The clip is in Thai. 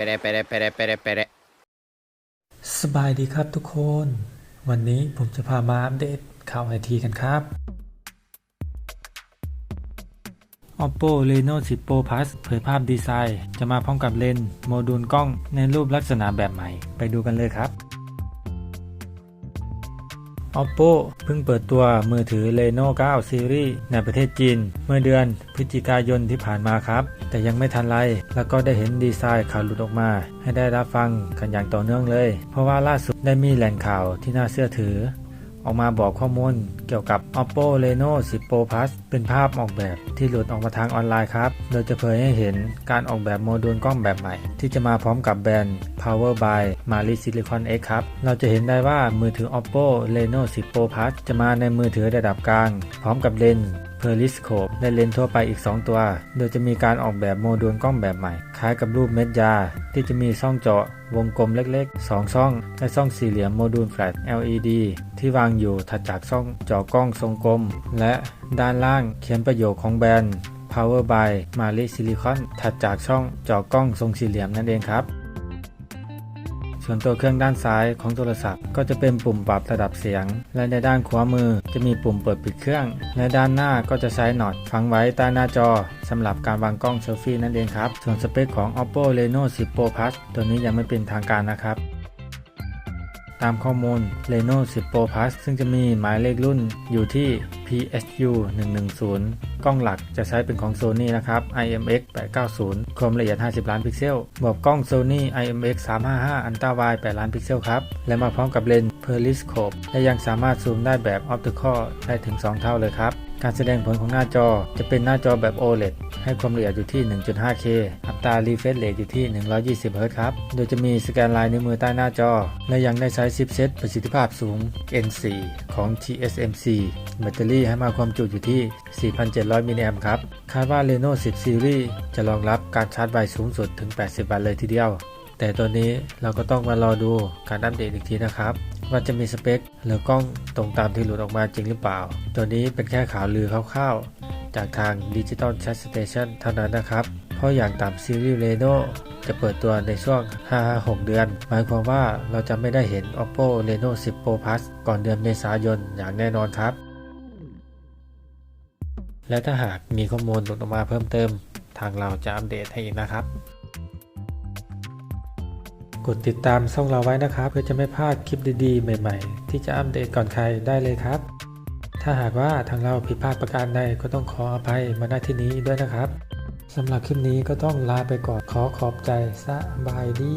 ไปได้ไปได้ไปได้ไปได้สบายดีครับทุกคน วันนี้ผมจะพามาอัปเดตข่าวไอทีกันครับ Oppo Reno 10 Pro Plus เผยภาพดีไซน์ จะมาพร้อมกับเลนส์โมดูลกล้องในรูปลักษณะแบบใหม่ ไปดูกันเลยครับ Oppo เพิ่งเปิดตัวมือถือ Reno 9 Series ในประเทศจีน เมื่อเดือนพฤศจิกายนที่ผ่านมาครับ แต่ยังไม่ทันไร แล้วก็ได้เห็นดีไซน์ข่าวหลุดออกมา ให้ได้รับฟังกันอย่างต่อเนื่องเลย เพราะว่าล่าสุดได้มีแหล่งข่าวที่น่าเชื่อถือ ออกมาบอกข้อมูลเกี่ยวกับ Oppo Reno 10 Pro Plus เป็นภาพออกแบบที่หลุดออกมาทางออนไลน์ครับ โดยจะเผยให้เห็นการออกแบบโมดูลกล้องแบบใหม่ ที่จะมาพร้อมกับแบรนด์ Power by Mali Silicon X ครับ เราจะเห็นได้ว่ามือถือ Oppo Reno 10 Pro Plus จะมาในมือถือระดับกลาง พร้อมกับเลนส์ Periscope และเลนส์ทั่วไปอีก 2 ตัว โดยจะมีการออกแบบโมดูลกล้องแบบใหม่ คล้ายกับรูปเม็ดยา ที่จะมีช่องเจาะวงกลมเล็กๆ 2 ช่อง และช่องสี่เหลี่ยมโมดูลแฟลช LED ที่วางอยู่ถัดจากช่องเจาะกล้องทรงกลม และด้านล่างเขียนประโยคของแบรนด์ Power by Mali Silicon ถัดจากช่องเจาะกล้องทรงสี่เหลี่ยมนั่นเองครับ ส่วนตัวเครื่องด้านซ้ายของโทรศัพท์ ก็จะเป็นปุ่มปรับระดับเสียง และในด้านขวามือจะมีปุ่มเปิดปิดเครื่อง และด้านหน้าก็จะใช้น็อตฝังไว้ใต้หน้าจอสำหรับการวางกล้องเซลฟี่นั่นเองครับ ส่วนสเปคของ Oppo Reno 10 Pro Plus ตัวนี้ยังไม่เป็นทางการนะครับ ตามข้อมูล Reno 10 Pro Plus ซึ่งจะมีหมายเลขรุ่นอยู่ที่ PSU 110 กล้องหลักจะใช้เป็นของ Sony นะครับ IMX 890 ความละเอียด 50 ล้านพิกเซลบวกกล้อง Sony IMX 355 Ultra Wide 8 ล้านพิกเซลครับ และมาพร้อมกับเลนส์ Periscope และยังสามารถซูมได้แบบ Optical ได้ถึง 2 เท่าเลยครับ การแสดงผลของหน้าจอจะเป็นหน้าจอแบบ OLED ให้ความละเอียดอยู่ที่ 1.5K อัตรา refresh rate อยู่ที่ 120 Hz ครับ โดยจะมีสแกนลายนิ้วมือใต้หน้าจอ และยังได้ใช้ชิปเซ็ตประสิทธิภาพสูง N4 ของ TSMC แบตเตอรี่ให้มาความจุอยู่ที่ 4,700 มิลลิแอมป์ครับ คาดว่า Reno 10 Series จะรองรับการชาร์จไวสูงสุดถึง 80 วัตต์เลยทีเดียว แต่ตัวนี้เราก็ต้องมารอดูการอัปเดตอีกทีนะครับ ว่าจะมีสเปคหรือกล้องตรงตามที่หลุดออกมาจริงหรือเปล่า ตัวนี้เป็นแค่ข่าวลือคร่าวๆ จากทาง Digital Chat Station เท่านั้นนะครับ เพราะอย่างตามซีรีส์ Reno จะเปิดตัวในช่วง 5-6 เดือน หมายความว่าเราจะไม่ได้เห็น Oppo Reno 10 Pro Plus ก่อนเดือนเมษายนอย่างแน่นอนครับ และถ้าหากมีข้อมูลหลุดออกมาเพิ่มเติม ทางเราจะอัปเดตให้อีกนะครับ ดติดตามช่องเราไว้นะครับ เพื่อจะไม่พลาดคลิปดีๆ ใหม่ๆ ที่จะอัปเดตก่อนใครได้เลยครับ ถ้าหากว่าทางเราผิดพลาดประการใดก็ต้องขออภัยมาณที่นี้ด้วยนะครับสำหรับคลิปนี้ก็ต้องลาไปก่อนขอขอบใจสบายดี